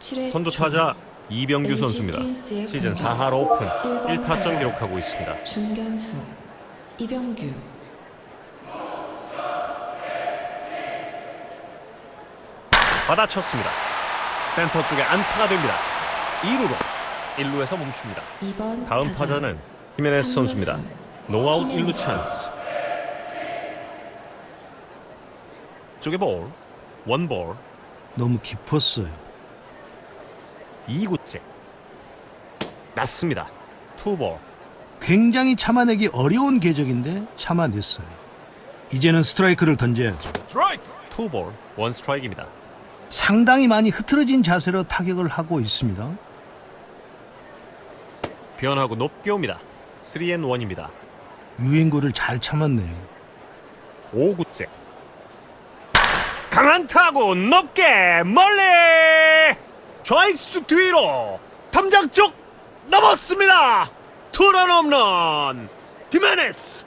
7회 선두 타자 이병규 선수입니다. 시즌 공격. 4할 오픈 일번 1타점 타자. 기록하고 있습니다. 중견수 이병규 받아쳤습니다. 센터 쪽에 안타가 됩니다. 2루로 1루에서 멈춥니다. 2번 다음 타자. 타자는 히메네스 선수입니다. 노아웃 1루 찬스. 쪽에 볼, 원볼, 너무 깊었어요. 2구째. 낮습니다. 투볼. 굉장히 참아내기 어려운 궤적인데 참아냈어요. 이제는 스트라이크를 던져야죠. 투볼, 원 스트라이크입니다. 상당히 많이 흐트러진 자세로 타격을 하고 있습니다. 변하고 높게 옵니다. 3앤 1입니다. 유인구를 잘 참았네요. 5구째. 강한 타구 높게 멀리 좌익수 뒤로 탐장 쪽 넘었습니다. 투런 홈런 히메네스